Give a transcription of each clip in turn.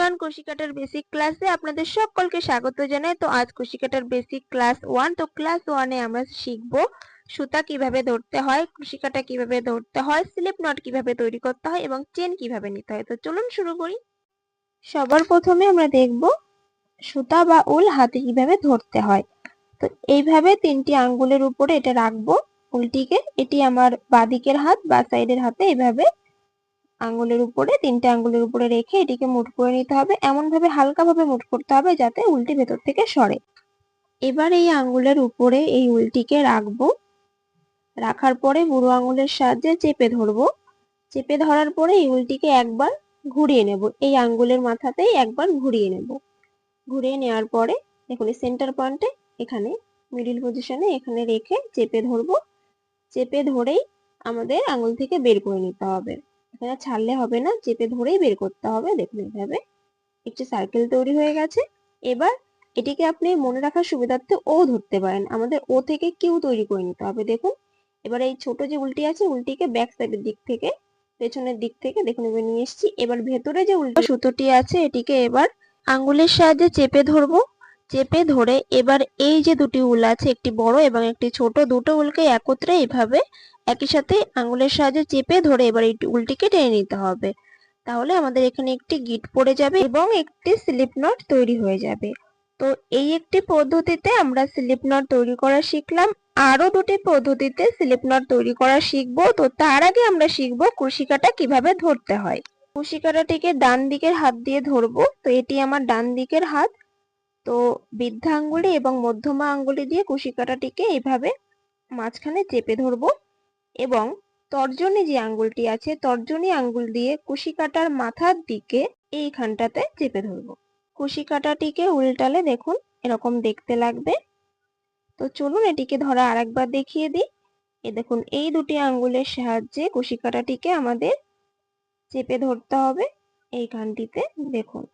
Everyone কাটার basic ক্লাসে আপনাদের সকলকে স্বাগত জানাই। তো আজ কাটার বেসিক ক্লাস ওয়ান তো ক্লাস ওয়ানে আমরা শিখব সুতা কীভাবে ধরতে হয় কাটা কীভাবে ধরতে হয় স্লিপ নট কীভাবে তৈরি করতে হয় এবং চেন কীভাবে নিতে হয়। তো চলুন শুরু করি। সবার প্রথমে আমরা দেখব সুতা বা উল হাতে কীভাবে ধরতে হয়। তো এইভাবে তিনটি আঙ্গুলের উপরে এটা রাখব উলটিকে। এটি আমার বাদিকের হাত, বা সাইডের হাতে এইভাবে আঙ্গুলের উপরে, তিনটে আঙ্গুলের উপরে রেখে এটিকে মুট করে নিতে হবে। এমন ভাবে হালকা ভাবে মুট করতে হবে যাতে উলটি ভেতর থেকে সরে। এবার এই আঙ্গুলের উপরে এই উলটিকে রাখব। রাখার পরে বুড়ো আঙ্গুলের সাহায্যে চেপে ধরবো। চেপে ধরার পরে এই উলটিকে একবার ঘুরিয়ে নেব। এই আঙ্গুলের মাথাতেই একবার ঘুরিয়ে নেব। ঘুরিয়ে নেওয়ার পরে দেখুন সেন্টার পয়েন্টে এখানে মিডিল পজিশনে এখানে রেখে চেপে ধরবো। চেপে ধরেই আমাদের আঙ্গুল থেকে বের করে নিতে হবে। এখানে ছাড়লে হবে না, চেপে ধরেই বের করতে হবে, দেখুন এইভাবে। একটি সার্কেল তৈরি হয়ে গেছে। এবার এটিকে আপনি মনে রাখার সুবিধার্থে ও ধরতে পারেন। আমাদের ও থেকে কিউ তৈরি করে নিতে হবে, দেখুন। এবার এই ছোট যে উল্টি আছে, উল্টিকে ব্যাক সাইডের দিক থেকে, পেছনের দিক থেকে, দেখুন এবার নিয়ে এসেছি। এবার ভেতরে যে উল্টো সুতোটি আছে, এটিকে এবার আঙ্গুলের সাহায্যে চেপে ধরবো। চেপে ধরে এবার এই যে দুটি উল আছে, একটি বড় এবং একটি ছোট, দুটো উলকে একত্রে এইভাবে একই সাথে আঙ্গুলের সাহায্যে চেপে ধরে এবার এই উলটিকে টেনে নিতে হবে। তাহলে আমাদের এখানে একটি গিট পড়ে যাবে এবং একটি স্লিপ নট তৈরি হয়ে যাবে। তো এই একটি পদ্ধতিতে আমরা স্লিপ নট তৈরি করা শিখলাম। আরও দুটি পদ্ধতিতে স্লিপ নট তৈরি করা শিখব। তো তার আগে আমরা শিখব কুশিকাটা কীভাবে ধরতে হয়। কুশিকাটাটিকে ডান দিকের হাত দিয়ে ধরবো। তো এটি আমার ডান দিকের হাত। তো বৃদ্ধা আঙ্গুলি এবং মধ্যমা আঙ্গুলি দিয়ে কুশিকাটাটিকে এইভাবে মাঝখানে চেপে ধরবো এবং তর্জনী যে আঙ্গুলটি আছে, তর্জনী আঙ্গুল দিয়ে কুশি কাটার মাথার দিকে এইখানটাতে চেপে ধরবো। কুশি কাটাটিকে উল্টালে দেখুন এরকম দেখতে লাগবে। তো চলুন এটিকে ধরা আরেকবার দেখিয়ে দিই। এ দেখুন, এই দুটি আঙ্গুলের সাহায্যে কুশি কাটাটিকে আমাদের চেপে ধরতে হবে। এইখানটিতে দেখুন।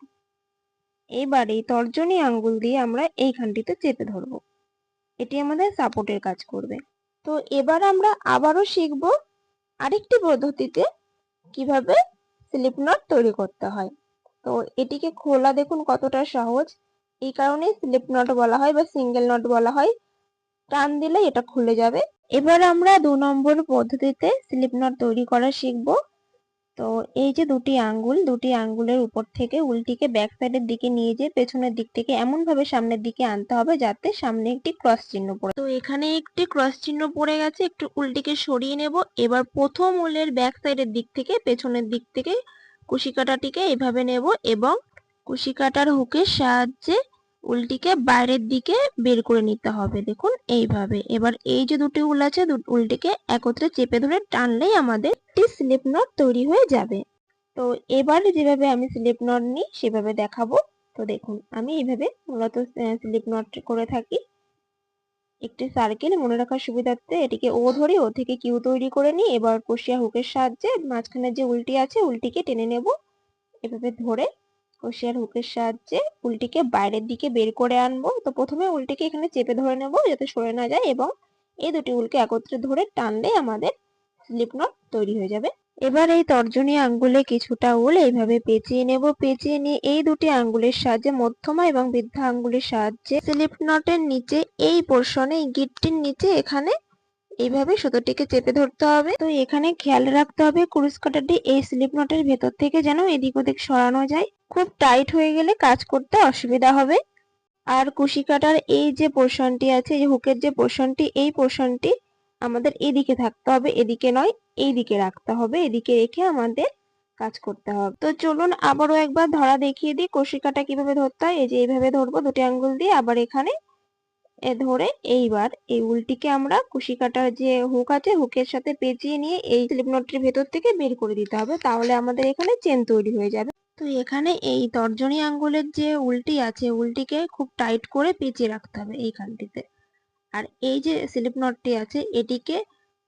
এবার এই তর্জনী আঙ্গুল দিয়ে আমরা এইখানটিতে চেপে ধরবো। এটি আমাদের সাপোর্টের কাজ করবে। তো এবার আমরা আবারও শিখব আরেকটি পদ্ধতিতে কীভাবে স্লিপ নট তৈরি করতে হয়। তো এটিকে খোলা দেখুন কতটা সহজ। এই কারণে স্লিপ নট বলা হয় বা সিঙ্গেল নট বলা হয়। টান দিলে এটা খুলে যাবে। এবার আমরা দু নম্বর পদ্ধতিতে স্লিপ নট তৈরি করা শিখব। তো এই যে দুটি আঙ্গুল, দুটি আঙ্গুলের উপর থেকে উল্টিকে ব্যাক সাইডের দিকে নিয়ে যেয়ে পেছনের দিক থেকে এমন ভাবে সামনের দিকে আনতে হবে যাতে সামনে একটি ক্রস চিহ্ন পড়ে। তো এখানে একটি ক্রস চিহ্ন পড়ে গেছে, একটু উল্টিকে সরিয়ে নেব। এবার প্রথম উলের ব্যাক সাইডের দিক থেকে, পেছনের দিক থেকে কুশি কাটাটিকে এভাবে নেব এবং কুশি কাটার হুকের সাহায্যে উলটিকে বাইরের দিকে বের করে নিতে হবে। দেখুন, এইভাবে। এবার এই যে দুটি উল আছে উলটিকে একত্রে চেপে ধরে টানলেই আমাদের একটি স্লিপ নট তৈরি হয়ে যাবে। তো এবার যেভাবে আমি স্লিপ নট নিই, সেভাবে দেখাবো। তো দেখুন, আমি এইভাবে মূলত স্লিপ নট করে থাকি। একটি সার্কেল মনে রাখার সুবিধার্থে এটিকে ও ধরে ও থেকে কিউ তৈরি করে নিই। এবার কষিয়া হুকের সাহায্যে মাঝখানে যে উল্টি আছে, উল্টিকে টেনে নেব। এভাবে ধরে কষিয়ার হুকের সাহায্যে উল্টিকে বাইরের দিকে বের করে আনব। তো প্রথমে উল্টিকে এখানে চেপে ধরে নেব যাতে সরে না যায় এবং এই দুটি উলকে একত্রে ধরে টানলে আমাদের স্লিপ নট তৈরি হয়ে যাবে। এবার এই তর্জনী আঙ্গুলে কিছুটা উল এইভাবে পেঁচিয়ে নেব। পেঁচিয়ে নিয়ে এই দুটি আঙ্গুলের সাহায্যে মধ্যমা এবং বৃদ্ধা আঙ্গুলের সাহায্যে স্লিপ নটের নিচে এই পোর্শনে গিটটির নিচে এখানে এইভাবে সুতোটিকে চেপে ধরতে হবে। তো এখানে খেয়াল রাখতে হবে ক্রুশ কাটারটি এই স্লিপ নটের ভেতর থেকে যেন এদিক ওদিক সরানো যায়। খুব টাইট হয়ে গেলে কাজ করতে অসুবিধা হবে। আর কুশি কাটার এই যে পোর্শনটি আছে, এই হুকের যে পোর্শনটি এই পোর্শনটি আমাদের এদিকে থাকতে হবে, এদিকে নয় এই দিকে রাখতে হবে, এদিকে রেখে আমাদের কাজ করতে হবে। তো চলুন আবারও একবার ধরা দেখিয়ে দিই কষিকাটা কীভাবে ধরতে হয়। এই যে এইভাবে ধরবো, দুটি আঙ্গুল দিয়ে আবার এখানে এ ধরে এইবার এই উলটিকে আমরা কুশি কাটার যে হুক আছে হুকের সাথে পেঁচিয়ে নিয়ে এই স্লিপ নটটির ভেতর থেকে বের করে দিতে হবে। তাহলে আমাদের এখানে চেন তৈরি হয়ে যাবে। তো এখানে এই তর্জনী আঙ্গুলের যে উলটি আছে, উলটিকে খুব টাইট করে পেঁচিয়ে রাখতে হবে এইখানটিতে। আর এই যে স্লিপ নটটি আছে, এটিকে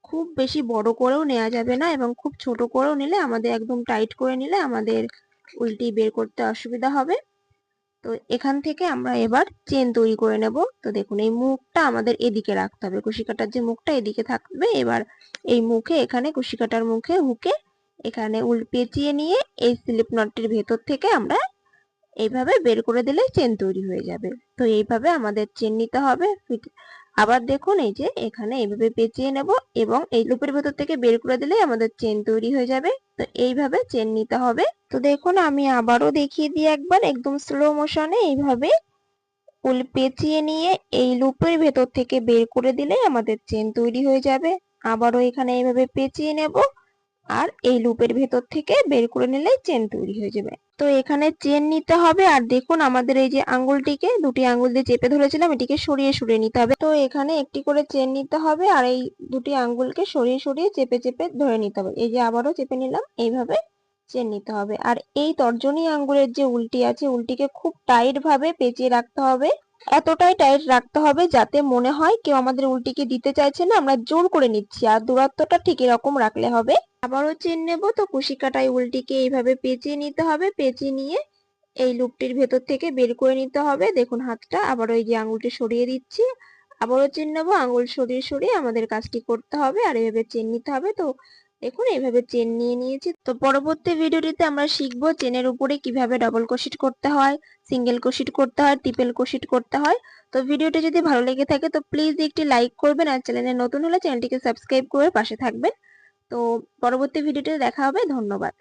খুব বেশি বড় করেও নেওয়া যাবে না এবং খুব ছোট করেও নিলে আমাদের একদম টাইট করে নিলে আমাদের উল্টি বের করতে অসুবিধা হবে। তো এখান থেকে আমরা এবার চেন তৈরি করে নেব। তো দেখুন, এই মুখটা আমাদের এদিকে রাখতে হবে। কুশি কাটার যে মুখটা এদিকে থাকবে, এবার এই মুখে, এখানে কুশি কাটার মুখে হুকে এখানে উল পেঁচিয়ে নিয়ে এই স্লিপ নটটির ভেতর থেকে আমরা এইভাবে বের করে দিলে চেন তৈরি হয়ে যাবে। তো এইভাবে আমাদের চেন নিতে হবে। আবার দেখুন এই যে এখানে এইভাবে পেঁচিয়ে নেব এবং এই লুপের ভেতর থেকে বের করে দিলে আমাদের চেন তৈরি হয়ে যাবে। তো এইভাবে চেন নিতে হবে। তো দেখুন আমি আবারও দেখিয়ে দিই একবার একদম স্লো মোশনে এইভাবে উল পেঁচিয়ে নিয়ে এই লুপের ভেতর থেকে বের করে দিলে আমাদের চেন তৈরি হয়ে যাবে। আবারও এখানে এইভাবে পেঁচিয়ে নেব। আর এই লুপের ভেতর থেকে বের করে নিলেই চেন তৈরি হয়ে যাবে। তো এখানে চেন নিতে হবে আর দেখুন আমাদের এই যে আঙ্গুলটিকে, দুটি আঙ্গুল দিয়ে চেপে ধরেছিলাম, এটিকে সরিয়ে সরিয়ে নিতে হবে। তো এখানে একটি করে চেন নিতে হবে আর এই দুটি আঙ্গুলকে সরিয়ে সরিয়ে চেপে চেপে ধরে নিতে হবে। এই যে আবারও চেপে নিলাম, এইভাবে চেন নিতে হবে। আর এই তর্জনী আঙ্গুলের যে উল্টি আছে, উল্টিকে খুব টাইট ভাবে পেঁচিয়ে রাখতে হবে। এতটাই টাইট রাখতে হবে যাতে মনে হয় কেউ আমাদের উল্টিকে দিতে চাইছে না, আমরা জোর করে নিচ্ছি। আর দূরত্বটা ঠিক এরকম রাখলে হবে। আবারও চেন নেব তো কুশি কাটায় উল্টিকে এইভাবে পেঁচিয়ে নিতে হবে। পেঁচিয়ে নিয়ে এই লুপটির ভেতর থেকে বের করে নিতে হবে। দেখুন হাতটা, আবারও এই যে আঙুলটি সরিয়ে দিচ্ছি। আবারও চেন নেব, আঙুল সরিয়ে সরিয়ে আমাদের কাজটি করতে হবে। আর এইভাবে চেন নিতে হবে তো দেখুন এইভাবে চেন নিয়ে নিয়েছি। তো পরবর্তী ভিডিওটিতে আমরা শিখব চেনের উপরে কীভাবে ডবল কোশিট করতে হয় সিঙ্গেল কোশিট করতে হয় ট্রিপল কোশিট করতে হয়। তো ভিডিওটি যদি ভালো লেগে থাকে, তো প্লিজ একটি লাইক করবেন আর চ্যানেলে নতুন হলে চ্যানেলটিকে সাবস্ক্রাইব করে পাশে থাকবেন। তো পরবর্তী ভিডিওতে দেখা হবে, ধন্যবাদ।